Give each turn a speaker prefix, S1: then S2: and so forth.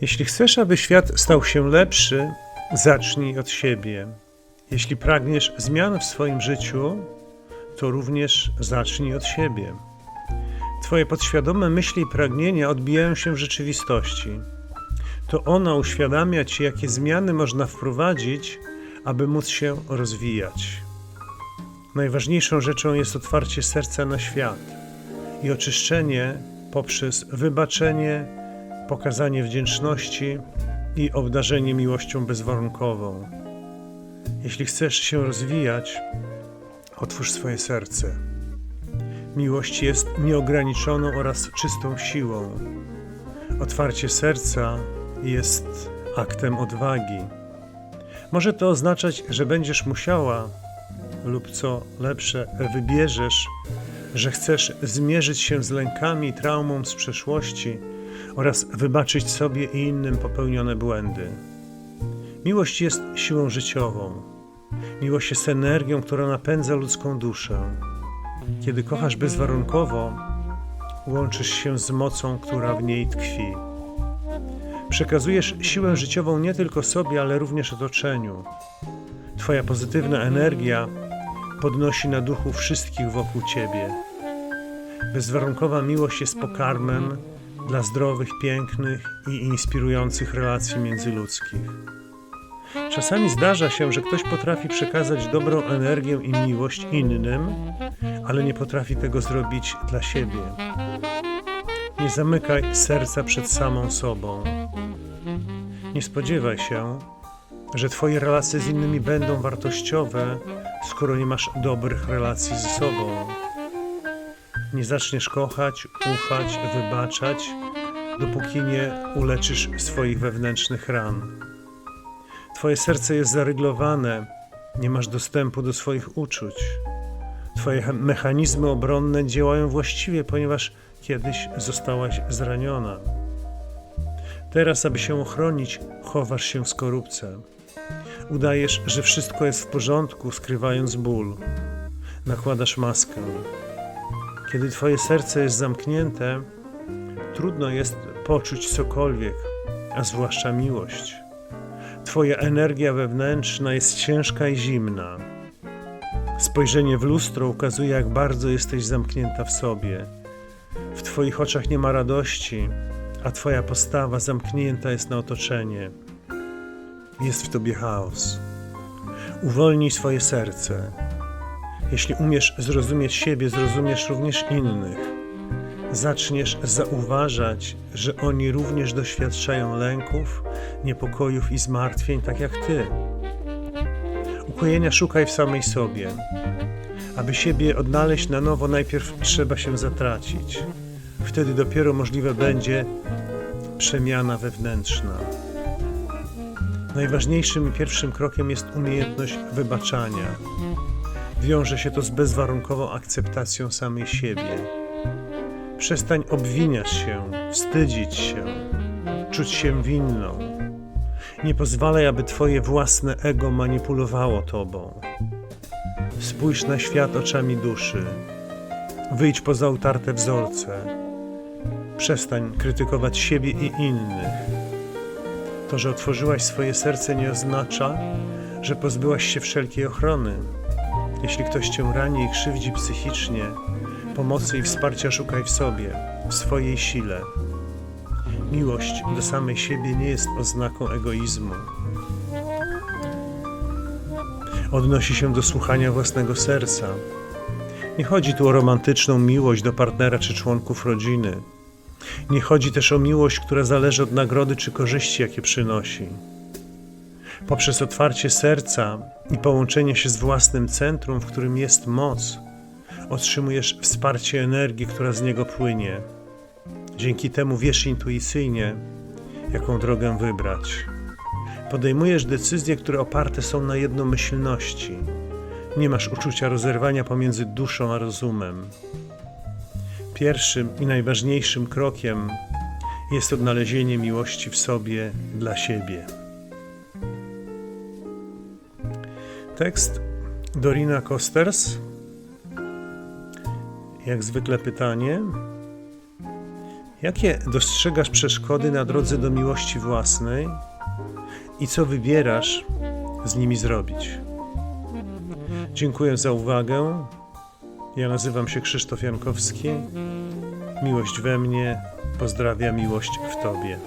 S1: Jeśli chcesz, aby świat stał się lepszy, zacznij od siebie. Jeśli pragniesz zmian w swoim życiu, to również zacznij od siebie. Twoje podświadome myśli i pragnienia odbijają się w rzeczywistości. To ona uświadamia ci, jakie zmiany można wprowadzić, aby móc się rozwijać. Najważniejszą rzeczą jest otwarcie serca na świat i oczyszczenie poprzez wybaczenie, pokazanie wdzięczności i obdarzenie miłością bezwarunkową. Jeśli chcesz się rozwijać, otwórz swoje serce. Miłość jest nieograniczoną oraz czystą siłą. Otwarcie serca jest aktem odwagi. Może to oznaczać, że będziesz musiała, lub co lepsze, wybierzesz, że chcesz zmierzyć się z lękami traumą z przeszłości oraz wybaczyć sobie i innym popełnione błędy. Miłość jest siłą życiową. Miłość jest energią, która napędza ludzką duszę. Kiedy kochasz bezwarunkowo, łączysz się z mocą, która w niej tkwi. Przekazujesz siłę życiową nie tylko sobie, ale również otoczeniu. Twoja pozytywna energia podnosi na duchu wszystkich wokół ciebie. Bezwarunkowa miłość jest pokarmem dla zdrowych, pięknych i inspirujących relacji międzyludzkich. Czasami zdarza się, że ktoś potrafi przekazać dobrą energię i miłość innym, ale nie potrafi tego zrobić dla siebie. Nie zamykaj serca przed samą sobą. Nie spodziewaj się, że Twoje relacje z innymi będą wartościowe, skoro nie masz dobrych relacji ze sobą. Nie zaczniesz kochać, ufać, wybaczać, dopóki nie uleczysz swoich wewnętrznych ran. Twoje serce jest zaryglowane, nie masz dostępu do swoich uczuć. Twoje mechanizmy obronne działają właściwie, ponieważ kiedyś zostałaś zraniona. Teraz, aby się ochronić, chowasz się w skorupce. Udajesz, że wszystko jest w porządku, skrywając ból. Nakładasz maskę. Kiedy Twoje serce jest zamknięte, trudno jest poczuć cokolwiek, a zwłaszcza miłość. Twoja energia wewnętrzna jest ciężka i zimna. Spojrzenie w lustro ukazuje, jak bardzo jesteś zamknięta w sobie. W Twoich oczach nie ma radości, a Twoja postawa zamknięta jest na otoczenie. Jest w Tobie chaos. Uwolnij swoje serce. Jeśli umiesz zrozumieć siebie, zrozumiesz również innych. Zaczniesz zauważać, że oni również doświadczają lęków, niepokojów i zmartwień, tak jak Ty. Ukojenia szukaj w samej sobie. Aby siebie odnaleźć na nowo, najpierw trzeba się zatracić. Wtedy dopiero możliwe będzie przemiana wewnętrzna. Najważniejszym pierwszym krokiem jest umiejętność wybaczania. Wiąże się to z bezwarunkową akceptacją samej siebie. Przestań obwiniać się, wstydzić się, czuć się winną. Nie pozwalaj, aby Twoje własne ego manipulowało Tobą. Spójrz na świat oczami duszy. Wyjdź poza utarte wzorce. Przestań krytykować siebie i innych. To, że otworzyłaś swoje serce, nie oznacza, że pozbyłaś się wszelkiej ochrony. Jeśli ktoś cię rani i krzywdzi psychicznie, pomocy i wsparcia szukaj w sobie, w swojej sile. Miłość do samej siebie nie jest oznaką egoizmu. Odnosi się do słuchania własnego serca. Nie chodzi tu o romantyczną miłość do partnera czy członków rodziny. Nie chodzi też o miłość, która zależy od nagrody czy korzyści, jakie przynosi. Poprzez otwarcie serca i połączenie się z własnym centrum, w którym jest moc, otrzymujesz wsparcie energii, która z niego płynie. Dzięki temu wiesz intuicyjnie, jaką drogę wybrać. Podejmujesz decyzje, które oparte są na jednomyślności. Nie masz uczucia rozerwania pomiędzy duszą a rozumem. Pierwszym i najważniejszym krokiem jest odnalezienie miłości w sobie dla siebie. Tekst Dorina Kosters. Jak zwykle pytanie. Jakie dostrzegasz przeszkody na drodze do miłości własnej i co wybierasz z nimi zrobić? Dziękuję za uwagę. Ja nazywam się Krzysztof Jankowski. Miłość we mnie, pozdrawia miłość w Tobie.